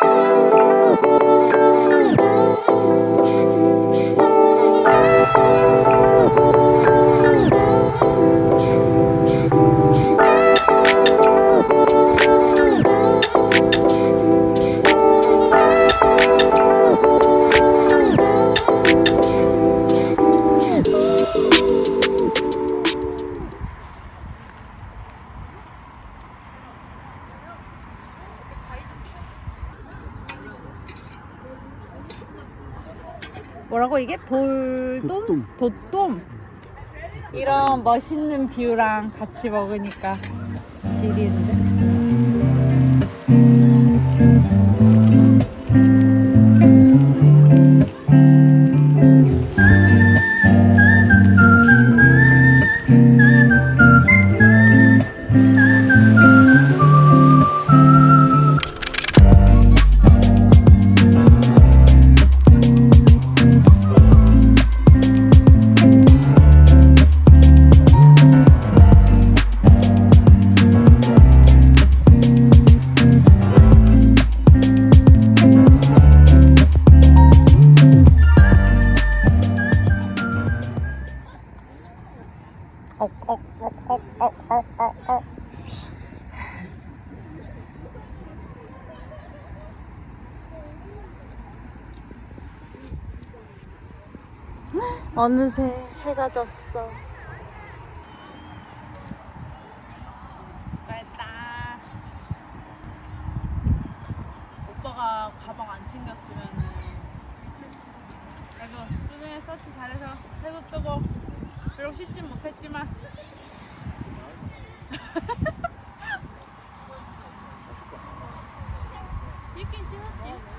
Thank you. 뭐라고 이게? 돌돔? 돛돔. 돛돔? 이런 멋있는 뷰랑 같이 먹으니까 지리 어느새 해가 졌어. 수고했다. 오빠가 가방 안 챙겼으면 그래도 수능에 서치 잘해서 해도 뜨고 비록 씻진 못했지만 씻긴 씻었지.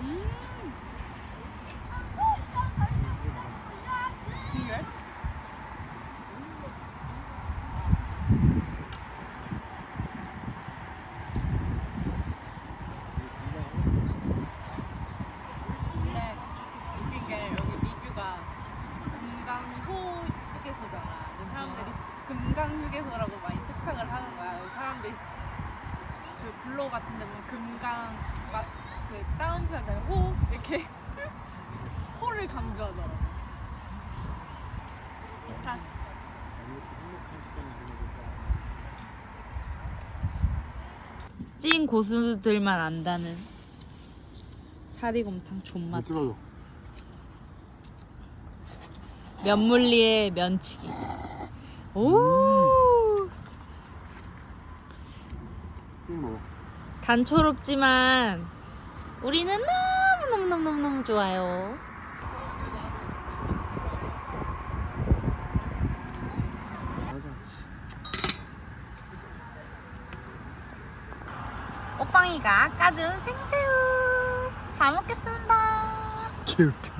음. 그래? 근데 웃긴 게 여기 리뷰가 금강호 휴게소잖아. 근데 사람들이 금강 휴게소라고 많이 착각을 하는 거야. 여기 사람들이 그 블로그 같은 데 보면 금강 막그 다운표현에 호 이렇게 호를 강조하더라. 다 찐 고수들만 안다는 사리곰탕 존맛. 찍어줘. 면물리의 면치기. 오. 응 먹어. 단초롭지만 우리는 너무 너무 너무 너무 너무 좋아요. 맞아. 오빵이가 까준 생새우 잘 먹겠습니다. 개웃겨.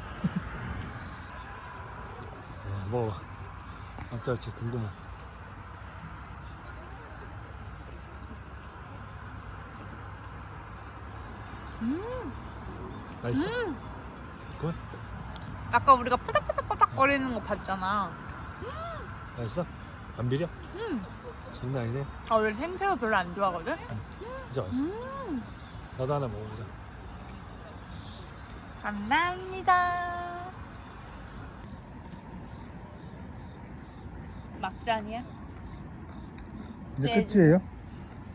먹어. 아까 진짜 궁금해. 음, 맛있어? 음. 굿? 아까 우리가 파닥파닥파닥 거리는 거 봤잖아. 맛있어? 안 비려? 음. 장난 아니네. 아, 원래 생새우 별로 안 좋아하거든? 진짜 맛있어. 음. 나도 하나 먹어보자. 감사합니다. 막잔이야? 이제 끝이에요?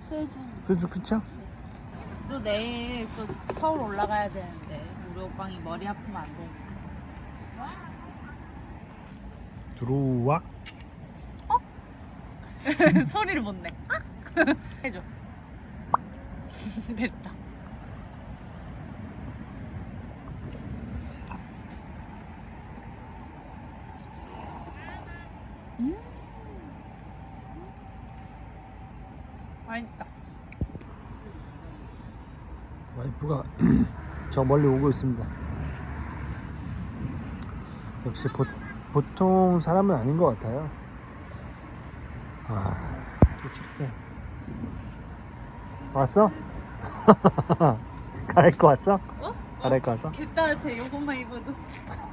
세주. 소주 끝이야? 또 내일 또 서울 올라가야 되는데 우리 오빵이 머리 아프면 안 되니까. 들어와. 소리를 못 내. 아! 해줘. 됐다. 음. 맛있다. 와이프가 저 멀리 오고 있습니다. 역시 보, 보통 사람은 아닌 것 같아요. 아, 솔직해. 왔어? 갈아입고 왔어? 어? 갈아입고 와서? 개 따뜻해 요것만 입어도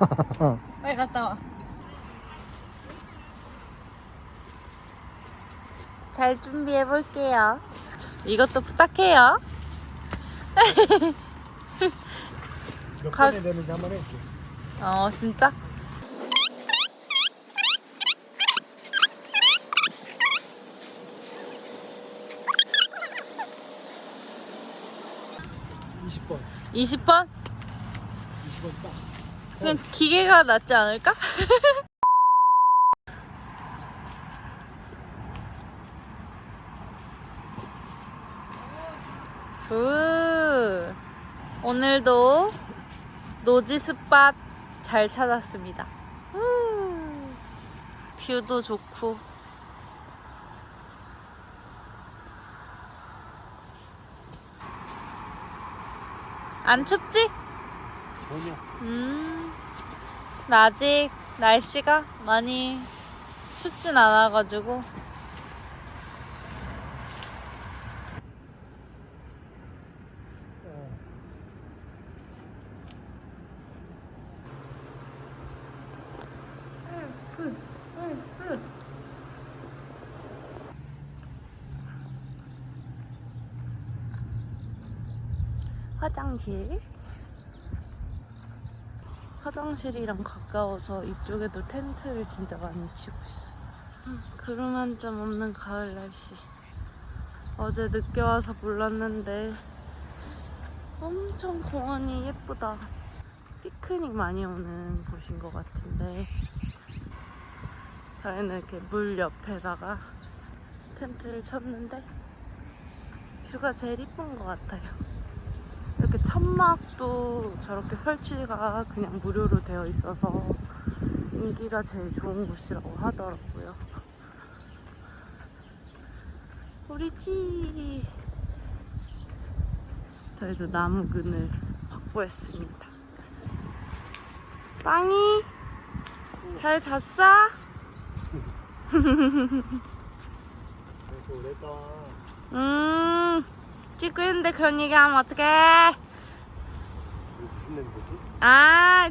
빨리 갔다 와. 잘 준비해 볼게요. 이것도 부탁해요. 몇 가- 번에 되는지 한번 해볼게. 어 진짜? 이십 번 20번? 20번 딱. 그냥 기계가 낫지 않을까? 굿. 오늘도 노지 스팟 잘 찾았습니다. 후. 뷰도 좋고. 안 춥지? 전혀. 음, 아직 날씨가 많이 춥진 않아가지고. 어. 화장실. 화장실이랑 가까워서 이쪽에도 텐트를 진짜 많이 치고 있어. 구름 한 점 없는 가을 날씨. 어제 늦게 와서 몰랐는데 엄청 공원이 예쁘다. 피크닉 많이 오는 곳인 것 같은데 저희는 이렇게 물 옆에다가 텐트를 쳤는데 뷰가 제일 이쁜 것 같아요. 이렇게 천막도 저렇게 설치가 그냥 무료로 되어 있어서 인기가 제일 좋은 곳이라고 하더라고요. 우리 집 저희도 나무 그늘 확보했습니다. 빵이 잘 잤어? 오랬다. 음 찍고 있는데 그런 얘기 하면 어떡해? 무슨 냄새지? 아